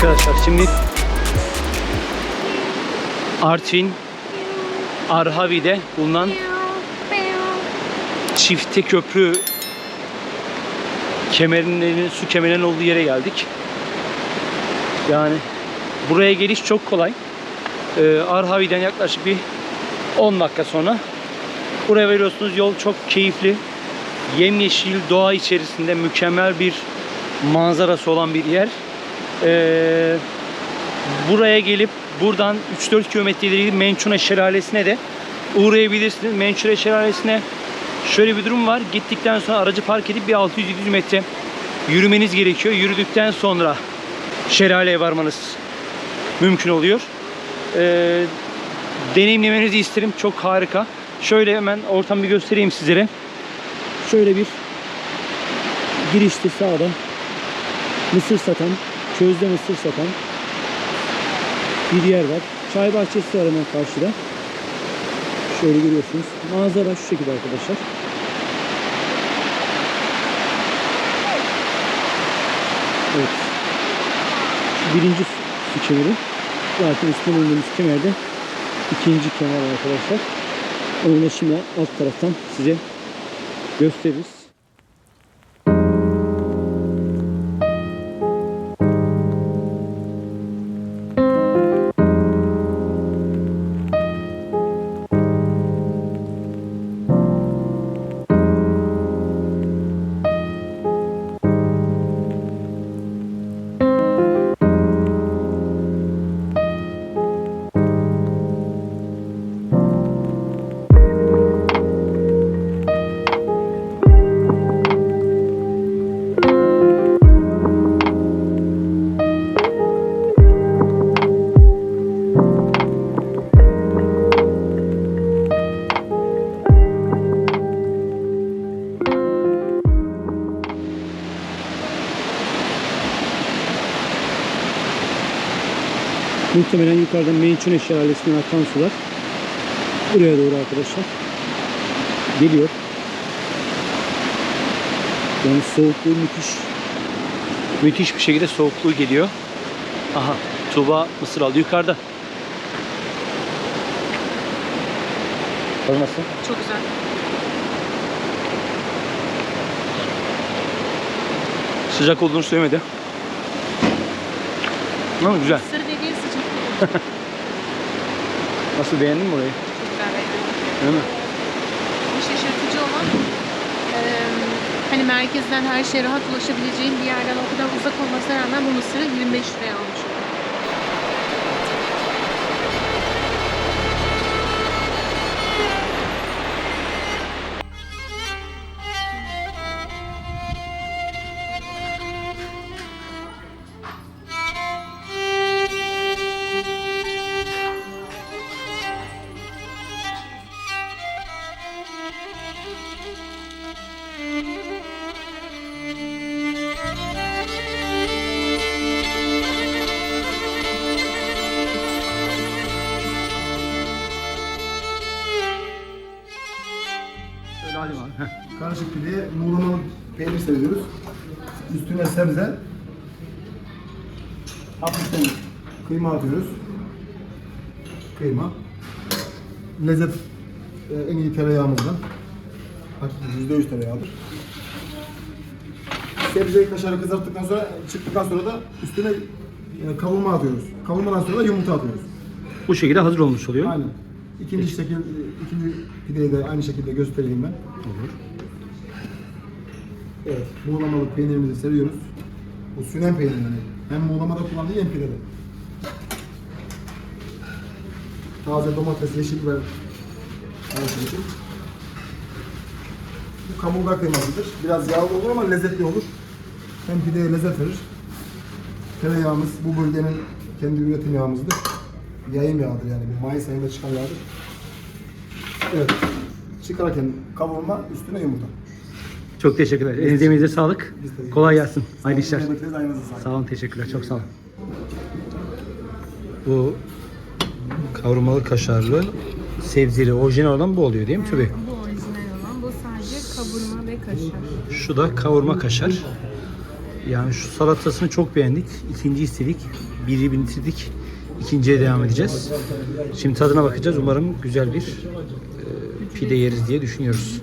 Arkadaşlar şimdi Artvin Arhavi'de bulunan çifte köprü kemerinin, su kemerinin olduğu yere geldik. Yani buraya geliş çok kolay. Ee, Arhavi'den yaklaşık bir 10 dakika sonra buraya veriyorsunuz. Yol çok keyifli. Yemyeşil doğa içerisinde mükemmel bir manzarası olan bir yer. Ee, buraya gelip buradan 3-4 kilometre ileri Mençune Şelalesi'ne de uğrayabilirsiniz. Mençune Şelalesi'ne şöyle bir durum var. Gittikten sonra aracı park edip bir 600-700 metre yürümeniz gerekiyor. Yürüdükten sonra şelaleye varmanız mümkün oluyor. Ee, deneyimlemenizi isterim. Çok harika. Şöyle hemen ortamı göstereyim sizlere. Şöyle bir girişte sağda mısır satan, közde mısır satan bir yer var. Çay bahçesi var hemen karşıda. Şöyle görüyorsunuz. Manzara şu şekilde arkadaşlar. Evet. Şu birinci su. Zaten üstten indiğimiz kemerde ikinci kemer arkadaşlar. Onu da şimdi alt taraftan size gösteririz. Muhtemelen yukarıdan Mençune Şelalesi'nden akan sular buraya doğru arkadaşlar geliyor. Yani soğukluğu müthiş. Müthiş bir şekilde soğukluğu geliyor. Aha Tuğba mısır aldı yukarıda. Tadı Nasıl? Çok güzel. Sıcak olduğunu söylemedi. Ama güzel. Sır dediğin sıcak değil. Nasıl beğendin mi? Çok güzel beğendim. Değil mi? Bir şaşırtıcı olan eee, hani merkezden her şeye rahat ulaşabileceğin bir yerden o kadar uzak olmasına rağmen bu mısırı 25 liraya almış peynir seriyoruz. Üstüne sebze. Hafiften kıyma atıyoruz. Kıyma. Lezzet e, en iyi tereyağımızdan. Hakikaten %100 tereyağıdır. Sebzeyi kaşarı kızarttıktan sonra çıktıktan sonra da üstüne e, kavurma atıyoruz. Kavurmadan sonra da yumurta atıyoruz. Bu şekilde hazır olmuş oluyor. Aynen. İkinci şekil, ikinci pideyi de aynı şekilde göstereyim ben. Olur. Evet, muğlamalık peynirimizi seriyoruz. Bu sünen peynir yani. Hem muğlamada kullandığı hem pidede. Taze domates, yeşil biber. Bu kaburga kıymasıdır. Biraz yağlı olur ama lezzetli olur. Hem pideye lezzet verir. Tereyağımız bu bölgenin kendi üretim yağımızdır. Yayım yağıdır yani. Bu Mayıs ayında çıkan yağdır. Evet. Çıkarken kavurma, üstüne yumurta. Çok teşekkürler. Elinize emeğinize sağlık. Kolay gelsin. Hayırlı işler. Sağ olun teşekkürler. Çok sağ olun. Bu kavurmalı kaşarlı sebzeli orijinal olan bu oluyor değil mi Tübi? Bu orijinal olan. Bu sadece kavurma ve kaşar. Şu da kavurma kaşar. Yani şu salatasını çok beğendik. İkinci istedik. Biri bitirdik. İkinciye devam edeceğiz. Şimdi tadına bakacağız. Umarım güzel bir e, pide yeriz diye düşünüyoruz.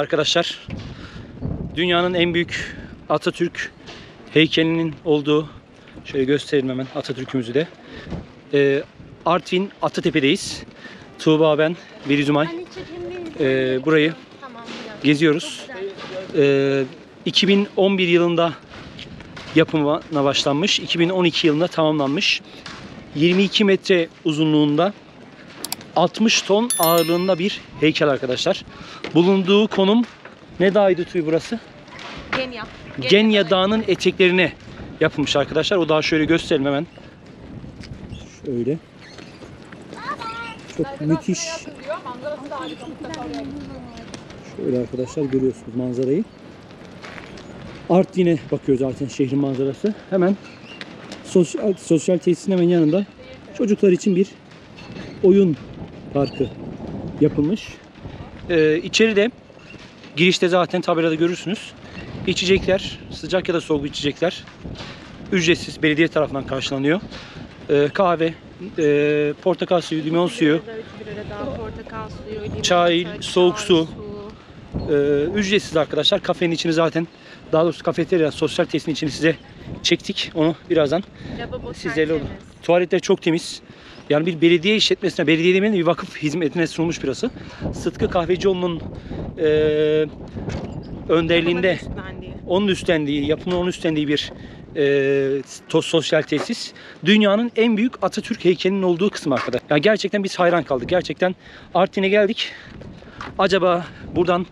Arkadaşlar dünyanın en büyük Atatürk heykelinin olduğu şöyle gösterelim hemen Atatürk'ümüzü de. Ee, Artvin Atatepe'deyiz. Tuğba ben, Veli Zumay. Ee, burayı geziyoruz. Ee, 2011 yılında yapımına başlanmış. 2012 yılında tamamlanmış. 22 metre uzunluğunda 60 ton ağırlığında bir heykel arkadaşlar. Bulunduğu konum ne dağıydı Tüy burası? Genya. Genya Dağı'nın eteklerine yapılmış arkadaşlar. O dağı şöyle gösterelim hemen. Şöyle. Çok müthiş. Şöyle arkadaşlar görüyorsunuz manzarayı. Artvin'e bakıyor zaten şehrin manzarası. Hemen sosyal, sosyal tesisin hemen yanında çocuklar için bir oyun parkı yapılmış. Ee, içeride girişte zaten tabelada görürsünüz. İçecekler, sıcak ya da soğuk içecekler ücretsiz belediye tarafından karşılanıyor. Ee, kahve, e, portakal suyu, limon suyu, 3 lira daha portakal suyu, limon Çay, soğuk su. e, ücretsiz arkadaşlar. Kafenin içini zaten daha doğrusu kafeterya, sosyal tesisin içini size çektik. Onu birazdan sizlerle olur. Tuvaletler çok temiz. Yani bir belediye işletmesine, belediye demeyelim de bir vakıf hizmetine sunulmuş burası. Sıtkı Kahvecioğlu'nun e, önderliğinde üstlendiği. onun üstlendiği, yapımın onun üstlendiği bir e, to- sosyal tesis. Dünyanın en büyük Atatürk heykelinin olduğu kısım arkadaşlar. Yani gerçekten biz hayran kaldık. Gerçekten Artvin'e geldik. Acaba buradan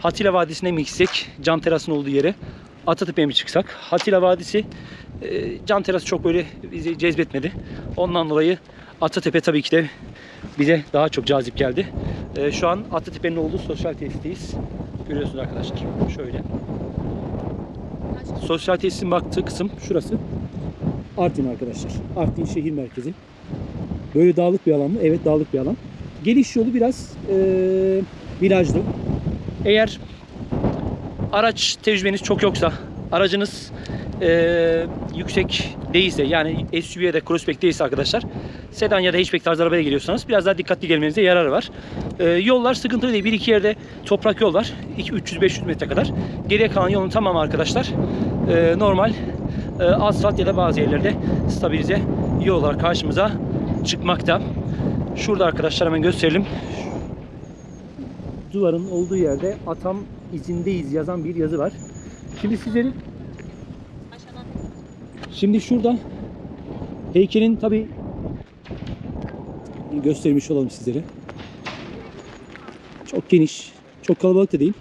Hatila Vadisi'ne mi gitsek? Cam terasın olduğu yere. Atatepe'ye mi çıksak? Hatila Vadisi e, cam terası çok böyle bizi cezbetmedi. Ondan dolayı Atatepe tabii ki de bize daha çok cazip geldi. E, şu an Atatepe'nin olduğu sosyal tesisteyiz. Görüyorsunuz arkadaşlar. Şöyle. Sosyal tesisin baktığı kısım şurası. Artvin arkadaşlar. Artvin şehir merkezi. Böyle dağlık bir alan mı? Evet dağlık bir alan. Geliş yolu biraz eee virajlı. Eğer araç tecrübeniz çok yoksa, aracınız eee, yüksek değilse yani SUV ya da crossback değilse arkadaşlar sedan ya da hatchback tarzı arabaya geliyorsanız biraz daha dikkatli gelmenize yarar var. Eee, yollar sıkıntılı değil. Bir iki yerde toprak yol var. 300-500 metre kadar. Geriye kalan yolun tamamı arkadaşlar eee, normal eee, asfalt ya da bazı yerlerde stabilize yol olarak karşımıza çıkmakta. Şurada arkadaşlar hemen gösterelim. Duvarın olduğu yerde atam izindeyiz yazan bir yazı var. Şimdi sizlerin Şimdi şurada heykelin tabi göstermiş olalım sizlere. Çok geniş, çok kalabalık da değil.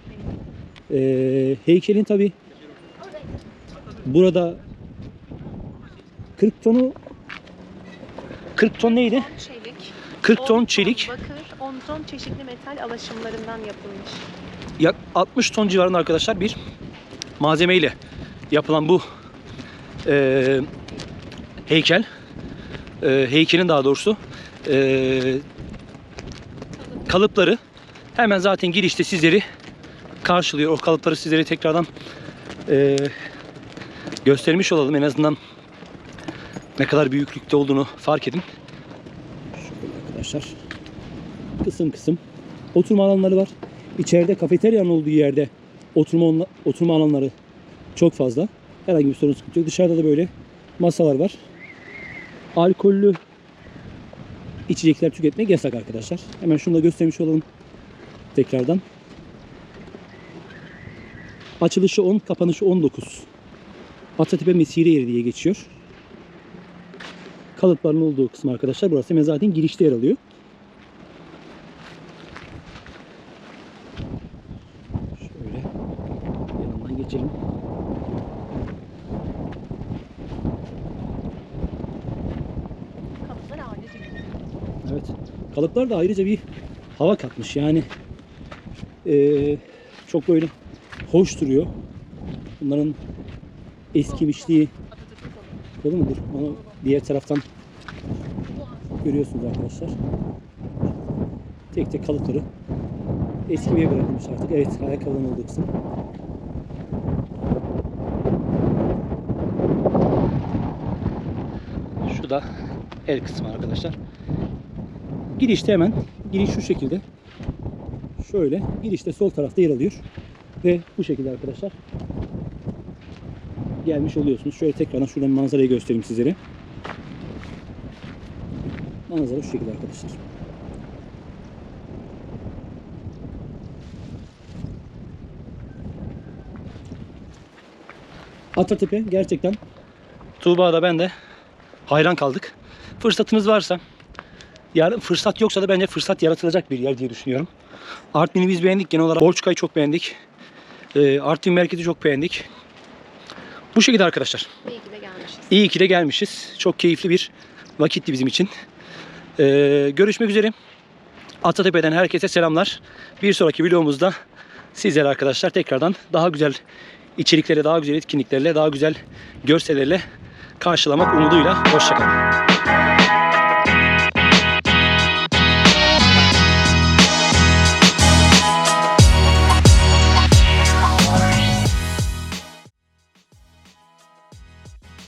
Ee, heykelin tabi burada 40 tonu 40 ton neydi? Çelik. 40 ton 10 çelik, Bakır, 10 ton çeşitli metal alaşımlarından yapılmış. Yak 60 ton civarında arkadaşlar bir malzemeyle yapılan bu eee, heykel. Eee, heykelin daha doğrusu eee, kalıpları hemen zaten girişte sizleri karşılıyor. O kalıpları sizlere tekrardan eee, göstermiş olalım. En azından ne kadar büyüklükte olduğunu fark edin. Şöyle arkadaşlar. Kısım kısım oturma alanları var. İçeride kafeteryanın olduğu yerde oturma oturma alanları çok fazla. Herhangi bir sorun sıkıntı yok. Dışarıda da böyle masalar var. Alkollü içecekler tüketmek yasak arkadaşlar. Hemen şunu da göstermiş olalım tekrardan. Açılışı 10, kapanışı 19. Atatepe Mesire yeri diye geçiyor. Kalıpların olduğu kısım arkadaşlar. Burası hemen zaten girişte yer alıyor. Evet. Kalıplar da ayrıca bir hava katmış. Yani eee, çok böyle hoş duruyor. Bunların eskimişliği. Kolu mudur? Onu diğer taraftan görüyorsunuz arkadaşlar. Tek tek kalıpları eskimeye bırakılmış artık. Evet, ayakkabının olduğu kısım. Şu da el kısmı arkadaşlar. Girişte hemen, giriş şu şekilde. Şöyle, girişte sol tarafta yer alıyor. Ve bu şekilde arkadaşlar gelmiş oluyorsunuz. Şöyle tekrardan şuradan manzarayı göstereyim sizlere. Manzara şu şekilde arkadaşlar. Atatepe gerçekten Tuğba'da ben de hayran kaldık. Fırsatınız varsa yani fırsat yoksa da bence fırsat yaratılacak bir yer diye düşünüyorum. Artvin'i biz beğendik genel olarak. Borçka'yı çok beğendik. Ee, Artvin merkezi çok beğendik. Bu şekilde arkadaşlar. İyi ki de gelmişiz. İyi ki de gelmişiz. Çok keyifli bir vakitti bizim için. Ee, görüşmek üzere. Atatepe'den herkese selamlar. Bir sonraki videomuzda sizler arkadaşlar tekrardan daha güzel içeriklerle, daha güzel etkinliklerle, daha güzel görsellerle karşılamak umuduyla. Hoşçakalın.